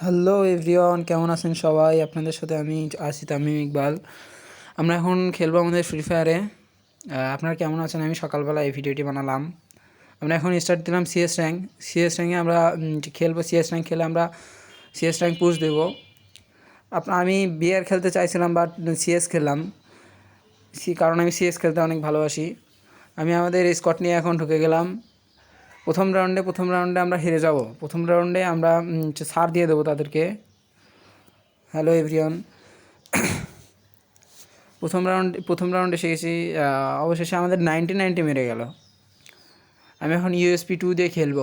Hello everyone কেমন আছেন সবাই? আপনাদের সাথে আমি আছি তামিম ইকবাল। আমরা এখন খেলব আমাদের ফ্রি ফায়ারে আপনারা কেমন আছেন? আমি সকালবেলা এই ভিডিওটি বানালাম। আমরা এখন স্টার্ট দিলাম সিএস র্যাঙ্ক সিএস র্যাঙ্কে আমরা খেলব সিএস র্যাঙ্ক খেলে আমরা সিএস র্যাঙ্ক পুশ দেবো। আপনার আমি বিয়ার খেলতে চাইছিলাম বাট সিএস খেললাম। সি কারণ আমি সিএস খেলতে অনেক ভালোবাসি। আমি আমাদের স্কট নিয়ে এখন ঢুকে গেলাম। প্রথম রাউন্ডে প্রথম রাউন্ডে আমরা হেরে যাব। প্রথম রাউন্ডে আমরা ছাড় দিয়ে দেবো তাদেরকে। হ্যালো এভরিওয়ান প্রথম রাউন্ড, প্রথম রাউন্ডে এসে গেছি অবশেষে আমাদের নাইনটি নাইনটি মেরে গেল। আমি এখন ইউএসপি টু দিয়ে খেলব।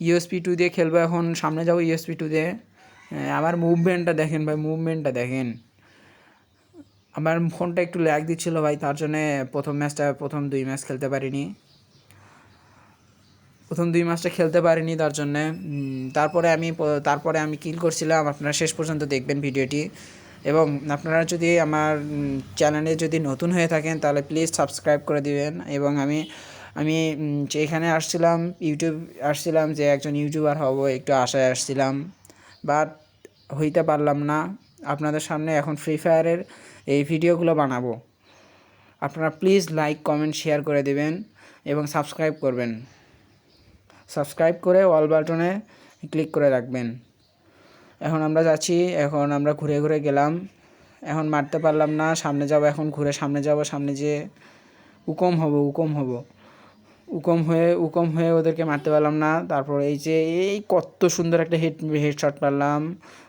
ইউএসপি টু দিয়ে খেলব, এখন সামনে যাব ইউএসপি টু দিয়ে। আমার মুভমেন্টটা দেখেন ভাই মুভমেন্টটা দেখেন। আমার ফোনটা একটু ল্যাগ দিচ্ছিল ভাই, তার জন্যে প্রথম ম্যাচটা প্রথম দুই ম্যাচ খেলতে পারিনি। প্রথম দুই মাসটা খেলতে পারিনি তার জন্যে। তারপরে আমি তারপরে আমি কিল করছিলাম। আপনারা শেষ পর্যন্ত দেখবেন ভিডিওটি। এবং আপনারা যদি আমার চ্যানেলে যদি নতুন হয়ে থাকেন, তাহলে প্লিজ সাবস্ক্রাইব করে দিবেন। এবং আমি আমি এখানে আসছিলাম ইউটিউব আসছিলাম যে একজন ইউটিউবার হব, একটু আশায় আসছিলাম। বাট হইতে পারলাম না। আপনাদের সামনে এখন ফ্রি ফায়ারের এই ভিডিওগুলো বানাবো। আপনারা প্লিজ লাইক কমেন্ট শেয়ার করে দেবেন। এবং সাবস্ক্রাইব করবেন। সাবস্ক্রাইব করে অল বাটনে ক্লিক করে রাখবেন। এখন আমরা যাচ্ছি, এখন আমরা ঘুরে ঘুরে গেলাম। এখন মারতে পারলাম না, সামনে যাব, এখন ঘুরে সামনে যাব, সামনে যে উকম হব উকম হব। উকম হয়ে উকম হয়ে ওদেরকে মারতে পারলাম না। তারপর এই যে, এই কত সুন্দর একটা হেড হেডশট পারলাম।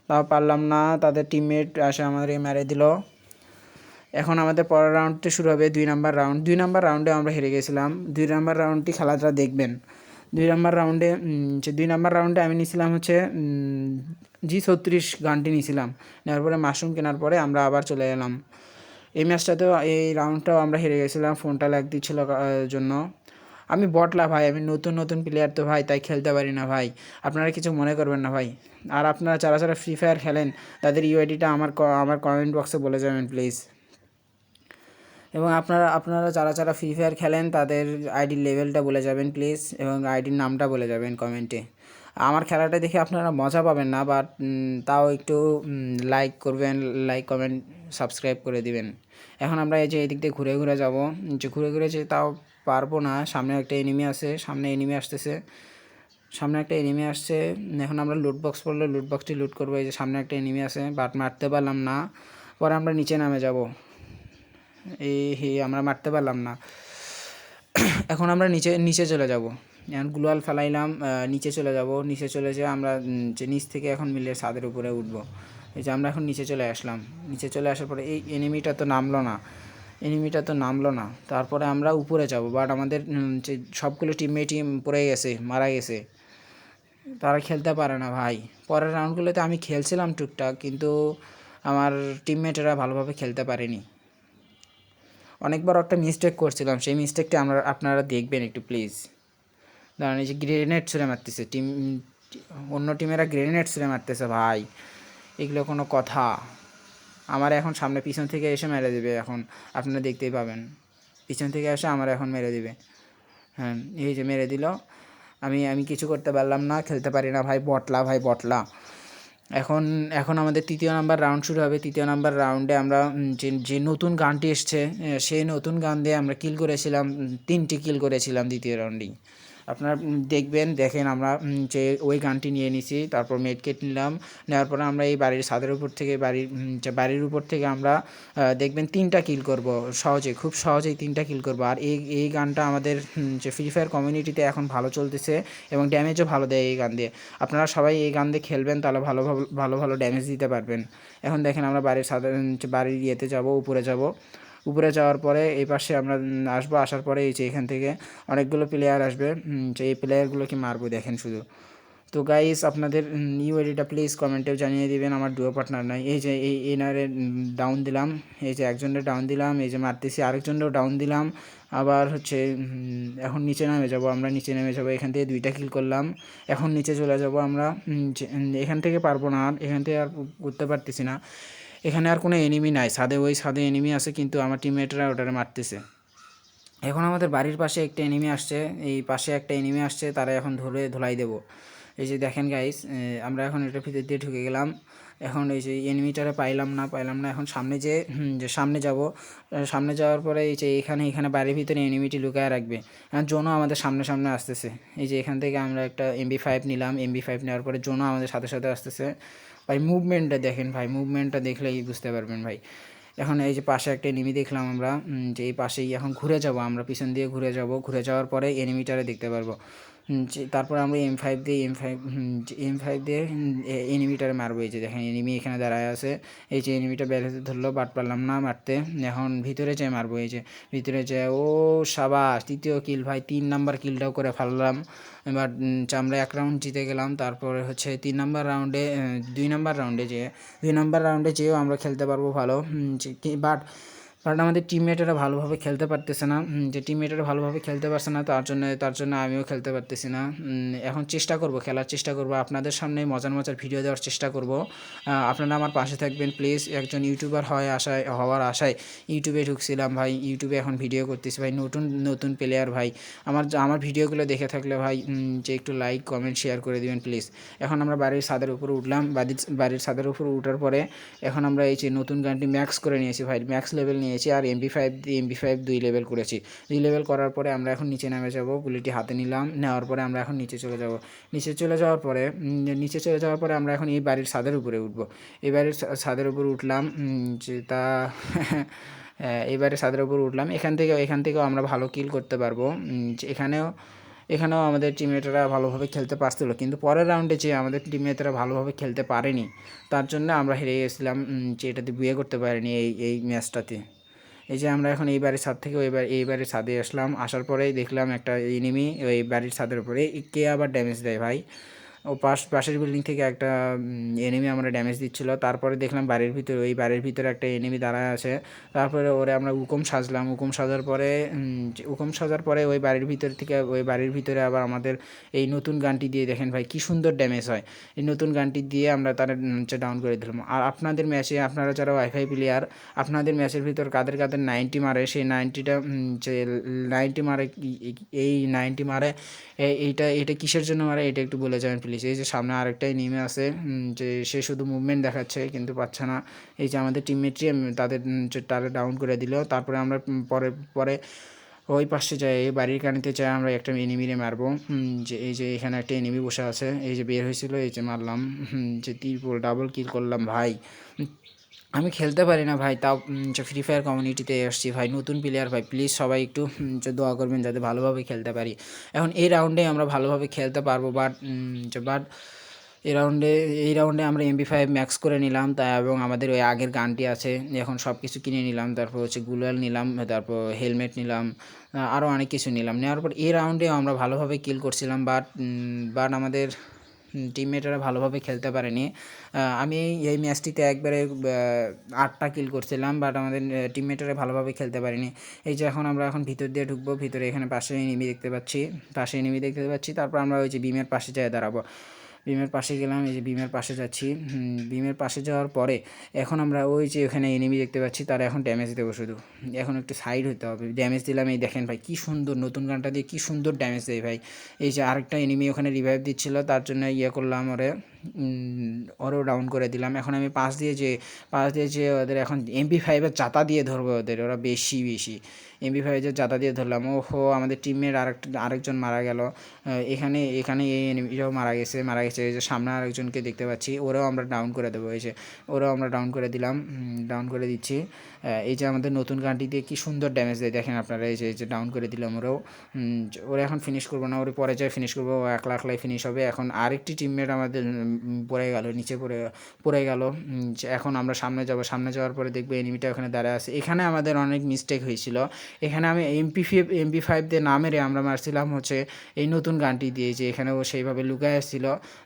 তাও পারলাম না, তাদের টিমমেট আসে আমাদের মেরে দিল। এখন আমাদের পরের রাউন্ডটি শুরু হবে দুই নাম্বার রাউন্ড দুই নাম্বার রাউন্ডে আমরা হেরে গেছিলাম। দুই নাম্বার রাউন্ডটি খেলাটা দেখবেন। দুই নাম্বার রাউন্ডে দুই নাম্বার রাউন্ডে আমি নিয়েছিলাম হচ্ছে জি ছত্রিশ গানটি নিয়েছিলাম। নেওয়ার পরে মাশরুম কেনার পরে আমরা আবার চলে এলাম। এই ম্যাচটাতেও, এই রাউন্ডটাও আমরা হেরে গেছিলাম, ফোনটা ল্যাগ দিচ্ছিল জন্য। আমি বটলা ভাই, আমি নতুন নতুন প্লেয়ার তো ভাই, তাই খেলতে পারি না ভাই। আপনারা কিছু মনে করবেন না ভাই। আর আপনারা যারা যারা ফ্রি ফায়ার খেলেন, তাদের ইউআইডিটা আমার আমার কমেন্ট বক্সে বলে যাবেন প্লিজ এবং আপনারা আপনারা যারা যারা ফ্রি ফায়ার খেলেন, তাদের আইডির লেভেলটা বলে যাবেন প্লিজ এবং আইডির নামটা বলে যাবেন কমেন্টে আমার খেলাটা দেখে আপনারা মজা পাবেন না বাট তাও একটু লাইক করবেন লাইক কমেন্ট সাবস্ক্রাইব করে দিবেন। এখন আমরা এই যে এদিক দিয়ে ঘুরে ঘুরে যাব। যে ঘুরে ঘুরে যে তাও পারব না। সামনে একটা এনিমি আছে, সামনে এনিমি আসতেছে। সামনে একটা এনিমি আসছে। এখন আমরা লুট বক্স পড়লে লুট বক্সটি লুট করব। এই যে সামনে একটা এনিমি আছে বাট মারতে পারলাম না। পরে আমরা নিচে নামে যাব। এই হে, আমরা মারতে পারলাম না। এখন আমরা নিচে নিচে চলে যাব। এখন গ্লোয়াল ফেলাইলাম নিচে চলে যাব। নিচে চলে যেয়ে আমরা যে নিচ থেকে এখন মিলে ছাদের উপরে উঠব। এই যে আমরা এখন নিচে চলে আসলাম। নিচে চলে আসার পরে এই এনিমিটা তো নামলো না। এনিমিটা তো নামলো না। তারপরে আমরা উপরে যাব। বাট আমাদের যে সবগুলো টিমমেটই পড়ে গেছে, মারা গেছে। তারা খেলতে পারে না ভাই। পরের রাউন্ডগুলোতে আমি খেলছিলাম টুকটাক, কিন্তু আমার টিমমেটেরা ভালোভাবে খেলতে পারেনি। অনেকবার একটা মিস্টেক করছিলাম, সেই মিস্টেকটা আমরা আপনারা দেখবেন একটু প্লিজ দাঁড়ান, এই যে গ্রেনেড ছুঁড়ে মারতেছে টিম অন্য টিমেরা গ্রেনেড ছুঁড়ে মারতেছে, ভাই। এগুলো কোনো কথা। আমার এখন সামনে পিছন থেকে এসে মেরে দেবে এখন, আপনারা দেখতেই পাবেন। পিছন থেকে এসে আমার এখন মেরে দেবে। হ্যাঁ এই যে মেরে দিল। আমি আমি কিছু করতে পারলাম না, খেলতে পারি না, ভাই, বটলা ভাই, বটলা। এখন এখন আমাদের তৃতীয় নাম্বার রাউন্ড শুরু হবে। তৃতীয় নাম্বার রাউন্ডে আমরা যে যে নতুন গানটি এসছে সেই নতুন গান দিয়ে আমরা কিল করেছিলাম, তিনটি কিল করেছিলাম দ্বিতীয় রাউন্ডেই আপনারা দেখবেন, দেখেন আমরা যে ওই গানটি নিয়ে নিছি, তারপর মেডকেট নিলাম, নেওয়ার পরে আমরা এই বাড়ির ছাদের উপর থেকে, বাড়ির বাড়ির উপর থেকে আমরা দেখবেন তিনটা কিল করব, সহজে, খুব সহজেই তিনটা কিল করব। আর এই এই গানটা আমাদের যে ফ্রি ফায়ার কমিউনিটিতে এখন ভালো চলতেছে এবং ড্যামেজও ভালো দেয় এই গান দিয়ে। আপনারা সবাই এই গান দিয়ে খেলবেন, তাহলে ভালো ভালো ভালো ভালো ড্যামেজ দিতে পারবেন। এখন দেখেন আমরা বাড়ির সাধারণ বাড়ির ইয়েতে যাব, উপরে যাব। উপরে যাওয়ার পরে এই পাশে আমরা আসব। আসার পরে এই যে এখান থেকে অনেকগুলো প্লেয়ার আসবে। যে এই প্লেয়ারগুলোকে মারবো, দেখেন শুধু। তো গাইস আপনাদের ইউআইডিটা প্লিজ কমেন্টেও জানিয়ে দিবেন, আমার ডুয়ো পার্টনার নাই। এই যে, এই এনারে ডাউন দিলাম। এই যে একজনের ডাউন দিলাম, এই যে মারতেছি, আরেকজনেরও ডাউন দিলাম। আবার হচ্ছে এখন নিচে নেমে যাব আমরা, নিচে নেমে যাব। এখান থেকে দুইটা কিল করলাম। এখন নিচে চলে যাব আমরা। এখান থেকে পারব না আর, এখান থেকে আর করতে পারতেছি না। এখানে আর কোনো এনিমি নাই। সাদে ওই সাদে এনিমি আছে, কিন্তু আমার টিমমেটরা ওটারে মারতেছে। এখন আমাদের বাড়ির পাশে একটা এনিমি আসছে, এই পাশে একটা এনিমি আসছে, তারা এখন ধরে ধুলাই দেবো। এই যে দেখেন গাইস আমরা এখন এটার ভিতর দিয়ে ঢুকে গেলাম। এখন এই যে এনিমিটারে পাইলাম না পাইলাম না। এখন সামনে যে যে সামনে যাব সামনে যাওয়ার পরে এই যে এখানে এখানে বাড়ির ভিতরে এনিমিটি লুকায় রাখবে। এখন জোনও আমাদের সামনে সামনে আসতেছে। এই যে এখান থেকে আমরা একটা এমবি ফাইভ নিলাম। এমবি ফাইভ নেওয়ার পরে জোনও আমাদের সাথে সাথে আসতেছে। ভাই মুভমেন্টটা দেখেন ভাই মুভমেন্টটা দেখলেই বুঝতে পারবেন ভাই। এখন এই যে পাশে একটা এনিমি দেখলাম আমরা যে এই পাশেই এখন ঘুরে যাব, আমরা পিছন দিয়ে ঘুরে যাব, ঘুরে যাওয়ার পরে এনিমিটারে দেখতে পারব। তারপর আমরা এম ফাইভ দিয়ে এম ফাইভ এম ফাইভ দিয়ে এনিমিটারে মারবো এই যে দেখেন এনিমি এখানে দাঁড়ায় আছে। এই যে এনিমিটা বের হতে ধরলো বাট পারলাম না মারতে। এখন ভিতরে যেয়ে মারবো এই যে ভিতরে যে ও সাবাস তৃতীয় কিল ভাই তিন নাম্বার কিলটাও করে ফেললাম। উম, আমরা এক রাউন্ড জিতে গেলাম তারপরে হচ্ছে তিন নাম্বার রাউন্ডে দুই নাম্বার রাউন্ডে যেয়ে দুই নাম্বার রাউন্ডে যেয়েও আমরা খেলতে পারব ভালো বাট বাট আমাদের টিমমেটেরা ভালোভাবে খেলতে পারতেছে না। যে টিমমেটেরা ভালোভাবে খেলতে পারছে না, তার জন্য তার জন্য আমিও খেলতে পারতেছি না। এখন চেষ্টা করব, খেলার চেষ্টা করব। আপনাদের সামনে মজার মজার ভিডিও দেওয়ার চেষ্টা করব। আপনারা আমার পাশে থাকবেন প্লিজ একজন ইউটিউবার হয় আশায়, হওয়ার আশায় ইউটিউবে ঢুকছিলাম ভাই। ইউটিউবে এখন ভিডিও করতেছি ভাই। নতুন নতুন প্লেয়ার ভাই। আমার আমার ভিডিওগুলো দেখে থাকলে ভাই যে একটু লাইক কমেন্ট শেয়ার করে দিবেন প্লিজ এখন আমরা বাড়ির ছাদের উপরে উঠলাম। বাড়ির ছাদের উপরে উঠার পরে এখন আমরা এই যে নতুন গানটি ম্যাক্স করে নিয়েছি ভাই। ম্যাক্স লেভেল নিয়েছি আর এমবি ফাইভ দিয়ে এমবি ফাইভ দুই লেভেল করেছি। দুই লেভেল করার পরে আমরা এখন নিচে নেমে যাব গুলিটি হাতে নিলাম নেওয়ার পরে আমরা এখন নিচে চলে যাব। নিচে চলে যাওয়ার পরে নিচে চলে যাওয়ার পরে আমরা এখন এই বাড়ির ছাদের উপরে উঠবো। এই বাড়ির ছাদের উপরে উঠলাম তা আহ, এবারে ছাদের উপর উঠলাম। এখান থেকে এখান থেকেও আমরা ভালো কিল করতে পারব। এখানেও এখানেও আমাদের টিমমেটরা ভালোভাবে খেলতে পারছিল। কিন্তু পরের রাউন্ডে যে আমাদের টিমমেটরা ভালোভাবে খেলতে পারেনি তার জন্য আমরা হেরে গেছিলাম। যে এটাতে বিয়ে করতে পারিনি এই এই ম্যাচটাতে এই যে আমরা এখন এই বাড়ির ছাদ থেকে ওই বাড়ি এই বাড়ির ছাদে আসলাম। আসার পরেই দেখলাম একটা এনিমি ওই বাড়ির ছাদের উপরে। কে আবার ড্যামেজ দেয় ভাই? ও পাশ পাশের বিল্ডিং থেকে একটা এনিমি আমরা ড্যামেজ দিচ্ছিল। তারপরে দেখলাম বাড়ির ভিতরে ওই বাড়ির ভিতরে একটা এনিমি দাঁড়ায় আছে। তারপরে ওরে আমরা উকুম সাজলাম। উকুম সাজার পরে উকুম সাজার পরে ওই বাড়ির ভিতর থেকে ওই বাড়ির ভিতরে আবার আমাদের এই নতুন গানটি দিয়ে দেখেন ভাই, কি সুন্দর ড্যামেজ হয়। এই নতুন গানটি দিয়ে আমরা তার ডাউন করে দিলাম। আর আপনাদের ম্যাচে আপনারা যারা ওয়াইফাই প্লেয়ার আপনাদের ম্যাচের ভিতর কাদের কাদের নাইনটি মারে, সেই নাইনটিটা যে নাইনটি মারে এই নাইনটি মারে এইটা এটা কিসের জন্য মারে, এটা একটু বলে যাবেন প্লিজ এই যে সামনে আরেকটাই নেমে আছে যে সে শুধু মুভমেন্ট দেখাচ্ছে, কিন্তু পাচ্ছে না। এই যে আমাদের টিমমেটটি তাদের তারা ডাউন করে দিল, তারপরে আমরা পরে পরে ওই পাশে যাই, এই বাড়ির কানিতে যাই, আমরা একটা এনিমিরে মারবো। যে এই যে এখানে একটা এনিমি বসে আছে, এই যে বের হয়েছিল, এই যে মারলাম। যে তিরপল ডাবল কিল করলাম, ভাই। আমি খেলতে পারি না ভাই, তাও ফ্রি ফায়ার কমিউনিটিতে এসেছি ভাই, নতুন প্লেয়ার ভাই প্লিজ সবাই একটু দোয়া করবেন যাতে ভালোভাবে খেলতে পারি। এখন এই রাউন্ডে আমরা ভালোভাবে খেলতে পারব বাট বাট এই রাউন্ডে এই রাউন্ডে আমরা এমবি ফাইভ ম্যাক্স করে নিলাম, তা, এবং আমাদের ওই আগের গানটি আছে, এখন সব কিছু কিনে নিলাম, তারপর হচ্ছে গুলাল নিলাম, তারপর হেলমেট নিলাম আরও অনেক কিছু নিলাম। নেওয়ার পর এই রাউন্ডেও আমরা ভালোভাবে কিল করছিলাম বাট বাট আমাদের টিমমেটরা ভালোভাবে খেলতে পারেনি। আমি এই ম্যাচটিতে একবারে আটটা কিল করছিলাম বাট আমাদের টিমমেটরা ভালোভাবে খেলতে পারেনি। এই যে এখন আমরা এখন ভিতর দিয়ে ঢুকবো, ভিতরে এখানে পাশে এনিমি দেখতে পাচ্ছি পাশে এনিমি দেখতে পাচ্ছি, তারপর আমরা ওই যে বিমের পাশে যেয়ে দাঁড়াবো। বিমের পাশে গেলাম, এই যে বিমের পাশে যাচ্ছি। বিমের পাশে যাওয়ার পরে এখন আমরা ওই যে ওখানে এনিমি দেখতে পাচ্ছি, তারা এখন ড্যামেজ দেবো শুধু। এখন একটু সাইড হতে হবে। ড্যামেজ দিলাম, এই দেখেন ভাই, কী সুন্দর নতুন গানটা দিয়ে কী সুন্দর ড্যামেজ দেয় ভাই। এই যে আরেকটা এনিমি ওখানে রিভাইভ দিচ্ছিল, তার জন্য ইয়ে করলাম ওরে ওরও ডাউন করে দিলাম। এখন আমি পাশ দিয়ে যে পাশ দিয়ে যে ওদের এখন এমপি ফাইভের চাতা দিয়ে ধরবো ওদের, ওরা বেশি বেশি। এমপি ফাইভের চাতা দিয়ে ধরলাম, ওহো, আমাদের টিমের আরেকটা, আরেকজন মারা গেল। এখানে এখানে এই এনিমিটাও মারা গেছে মারা গেছে। এই যে সামনে আরেকজনকে দেখতে পাচ্ছি, ওরাও আমরা ডাউন করে দেবো। এই যে, ওরাও আমরা ডাউন করে দিলাম ডাউন করে দিচ্ছি। এই যে আমাদের নতুন গানটি দিয়ে কি সুন্দর ড্যামেজ দেয়, দেখেন আপনারা, এই যে এই যে ডাউন করে দিলাম ওরাও। ওরা এখন ফিনিশ করব না, ওরা পরে যায় ফিনিশ করব, ও একলা একলাই ফিনিশ হবে। এখন আরেকটি টিমমেট আমাদের পড়ে গেল, নিচে পড়ে পড়ে গেল। এখন আমরা সামনে যাব, সামনে যাওয়ার পরে দেখব এনিমিটা ওখানে দাঁড়ায় আছে। এখানে আমাদের অনেক মিস্টেক হয়েছিল। এখানে আমি এমপি ফাইভ এমপি ফাইভ দিয়ে না মেরে আমরা মারছিলাম হচ্ছে এই নতুন গানটি দিয়ে যে এখানে ও সেইভাবে লুকায় আসছিল।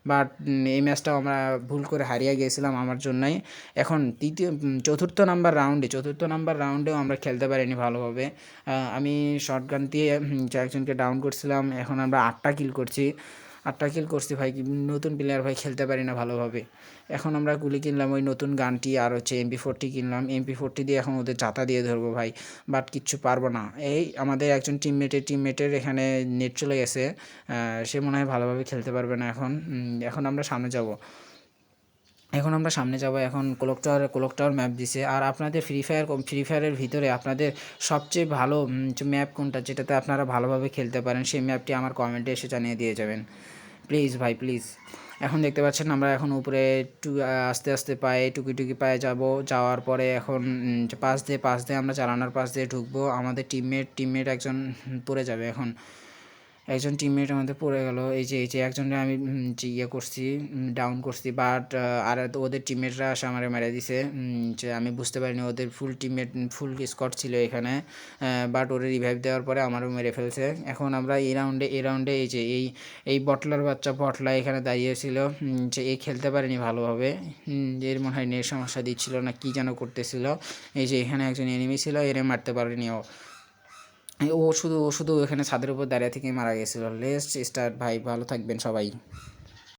বাট এই ম্যাচটাও আমরা ভুল করে হারিয়ে গিয়েছিলাম আমার জন্যই। এখন তৃতীয় চতুর্থ নাম্বার রাউন্ডে চতুর্থ নাম্বার রাউন্ডেও আমরা খেলতে পারিনি ভালোভাবে। আমি শর্ট গান দিয়ে একজনকে ডাউন করছিলাম, এখন আমরা আটটা কিল করছি। আটটা ট্যাকেল করছি ভাই, নতুন প্লেয়ার ভাই খেলতে পারি না ভালোভাবে। এখন আমরা গুলি কিনলাম, ওই নতুন গানটি আর হচ্ছে এমপি ফোরটি কিনলাম। এমপি ফোরটি দিয়ে এখন ওদের চাতা দিয়ে ধরবো ভাই বাট কিচ্ছু পারব না। এই আমাদের একজন টিমমেটের টিমমেটের এখানে নেট চলে গেছে সে মনে হয় ভালোভাবে খেলতে পারবে না এখন। এখন আমরা সামনে যাব। এখন আমরা সামনে যাব, এখন clock tower clock tower map দিছে। আর আপনাদের ফ্রি ফায়ার ফ্রি ফায়ারের ভিতরে আপনাদের সবচেয়ে ভালো ম্যাপ কোনটা, যেটাতে আপনারা ভালোভাবে খেলতে পারেন, সেই ম্যাপটি আমার কমেন্টে এসে জানিয়ে দিয়ে যাবেন। প্লিজ ভাই প্লিজ এখন দেখতে পাচ্ছেন আমরা এখন উপরে টু আস্তে আস্তে পায়ে টুকি টুকি পায়ে যাব। যাওয়ার পরে এখন পাশ দিয়ে পাশ দিয়ে আমরা চালানোর পাশ দিয়ে ঢুকবো। আমাদের টিমমেট টিমমেট একজন পড়ে যাবে এখন। একজন টিমমেট আমাদের পড়ে গেল। এই যে এই যে একজনকে আমি যে ইয়ে করছি ডাউন করছি বাট আর ওদের টিমমেটরা আসে আমার মেরে দিছে যে আমি বুঝতে পারিনি ওদের ফুল টিমমেট ফুল স্কট ছিল এখানে বাট ওরে রিভাইভ দেওয়ার পরে আমারও মেরে ফেলছে। এখন আমরা এই রাউন্ডে এই রাউন্ডে এই যে, এই এই বটলার বাচ্চা বটলা এখানে দাঁড়িয়েছিল যে এই খেলতে পারেনি ভালোভাবে এর মনে হয় নেট সমস্যা দিচ্ছিল না, কি যেন করতেছিল। এই যে এখানে একজন এনিমি ছিল, এরে মারতে পারেনি ও। ও শুধু ও শুধু এখানে ছাদের উপর দাঁড়িয়ে থেকে মারা গেছিল। লেস্ট স্টার্ট ভাই, ভালো থাকবেন সবাই।